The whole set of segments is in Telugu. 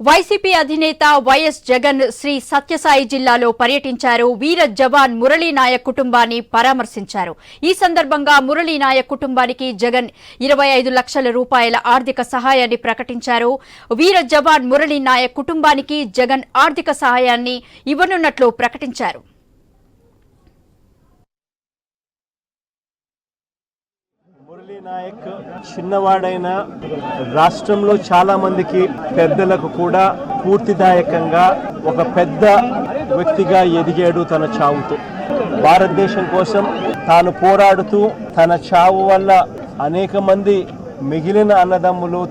వైసీపీ అధినేత వైఎస్ జగన్ శ్రీ సత్యసాయి జిల్లాలో పర్యటించారు. వీర జవాన్ మురళీనాయక్ కుటుంబాన్ని పరామర్శించారు. ఈ సందర్భంగా మురళీనాయక్ కుటుంబానికి జగన్ ఇరవై ఐదు లక్షల రూపాయల ఆర్థిక సహాయాన్ని ప్రకటించారు. వీర జవాన్ మురళీ నాయక్ కుటుంబానికి జగన్ ఆర్థిక సహాయాన్ని ఇవ్వనున్నట్లు ప్రకటించారు. మురళీ నాయక్ చిన్నవాడైన రాష్ట్రంలో చాలా మందికి పెద్దలకు కూడా పూర్తిదాయకంగా ఒక పెద్ద వ్యక్తిగా ఎదిగాడు తన చావుతో. భారతదేశం కోసం తాను పోరాడుతూ తన చావు వల్ల అనేక మంది మిగిలిన అన్నదమ్ములు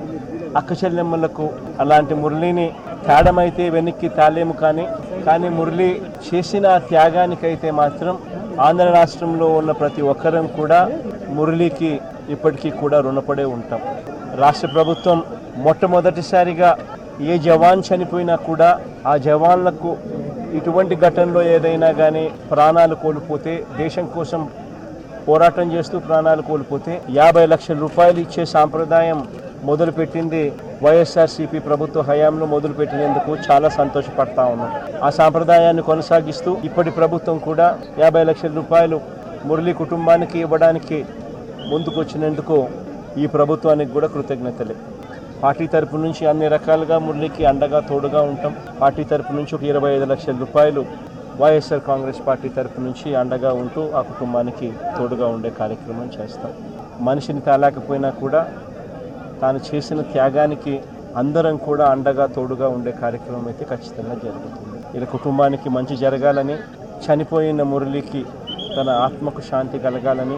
అక్కచెల్లెమ్మలకు అలాంటి మురళిని తేడమైతే వెనక్కి తాలేము కానీ కానీ మురళి చేసిన త్యాగానికైతే మాత్రం ఆంధ్ర రాష్ట్రంలో ఉన్న ప్రతి ఒక్కరం కూడా మురళికి ఇప్పటికీ కూడా రుణపడే ఉంటాం. రాష్ట్ర ప్రభుత్వం మొట్టమొదటిసారిగా ఏ జవాన్ చనిపోయినా కూడా ఆ జవాన్లకు ఇటువంటి ఘటనలో ఏదైనా కానీ ప్రాణాలు కోల్పోతే దేశం కోసం పోరాటం చేస్తూ ప్రాణాలు కోల్పోతే యాభై లక్షల రూపాయలు ఇచ్చే సాంప్రదాయం మొదలుపెట్టింది వైఎస్ఆర్సీపీ ప్రభుత్వ హయాంలో మొదలుపెట్టినందుకు చాలా సంతోషపడతా ఉన్నాం. ఆ సాంప్రదాయాన్ని కొనసాగిస్తూ ఇప్పటి ప్రభుత్వం కూడా యాభై లక్షల రూపాయలు మురళీ కుటుంబానికి ఇవ్వడానికి ముందుకొచ్చినందుకు ఈ ప్రభుత్వానికి కూడా కృతజ్ఞతలే. పార్టీ తరపు నుంచి అన్ని రకాలుగా మురళికి అండగా తోడుగా ఉంటాం. పార్టీ తరపు నుంచి ఒక ఇరవై ఐదు లక్షల రూపాయలు వైఎస్ఆర్ కాంగ్రెస్ పార్టీ తరపు నుంచి అండగా ఉంటూ ఆ కుటుంబానికి తోడుగా ఉండే కార్యక్రమం చేస్తాం. మనిషిని తాలేకపోయినా కూడా తాను చేసిన త్యాగానికి అందరం కూడా అండగా తోడుగా ఉండే కార్యక్రమం అయితే ఖచ్చితంగా జరుగుతుంది. ఇలా కుటుంబానికి మంచి జరగాలని చనిపోయిన మురళికి తన ఆత్మకు శాంతి కలగాలని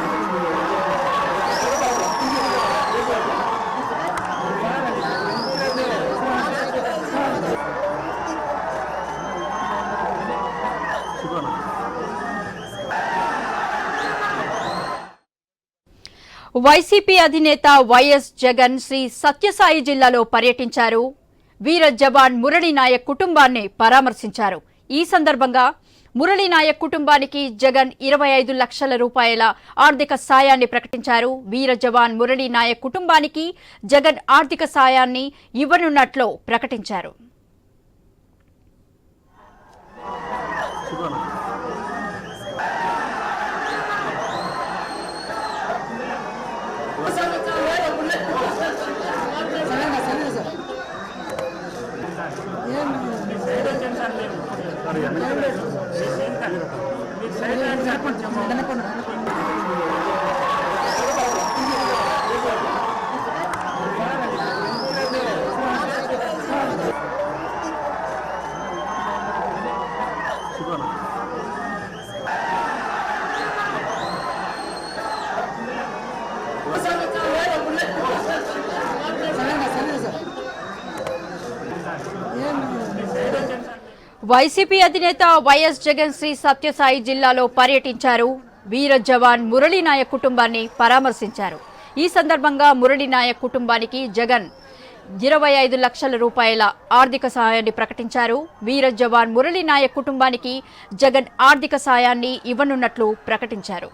వైసీపీ అధినేత వైఎస్ జగన్ శ్రీ సత్యసాయి జిల్లాలో పర్యటించారు. వీర జవాన్ మురళీ నాయక్ కుటుంబాన్ని పరామర్శించారు. ఈ సందర్భంగా మురళీ నాయక్ కుటుంబానికి జగన్ ఇరవై ఐదు లక్షల రూపాయల ఆర్థిక సాయాన్ని ప్రకటించారు. వీర జవాన్ మురళీ నాయక్ కుటుంబానికి జగన్ ఆర్థిక సాయాన్ని ఇవ్వనున్నట్లు ప్రకటించారు. మీరు సైడ్ చెప్పండి. వైసీపీ అధినేత వైఎస్ జగన్ శ్రీ సత్యసాయి జిల్లాలో పర్యటించారు. వీర జవాన్ మురళీనాయక్ కుటుంబాన్ని పరామర్శించారు. ఈ సందర్భంగా మురళీ నాయక్ కుటుంబానికి జగన్ ఇరవై ఐదు లక్షల రూపాయల ఆర్థిక సహాయాన్ని ప్రకటించారు. వీర జవాన్ మురళీ నాయక్ కుటుంబానికి జగన్ ఆర్థిక సాయాన్ని ఇవ్వనున్నట్లు ప్రకటించారు.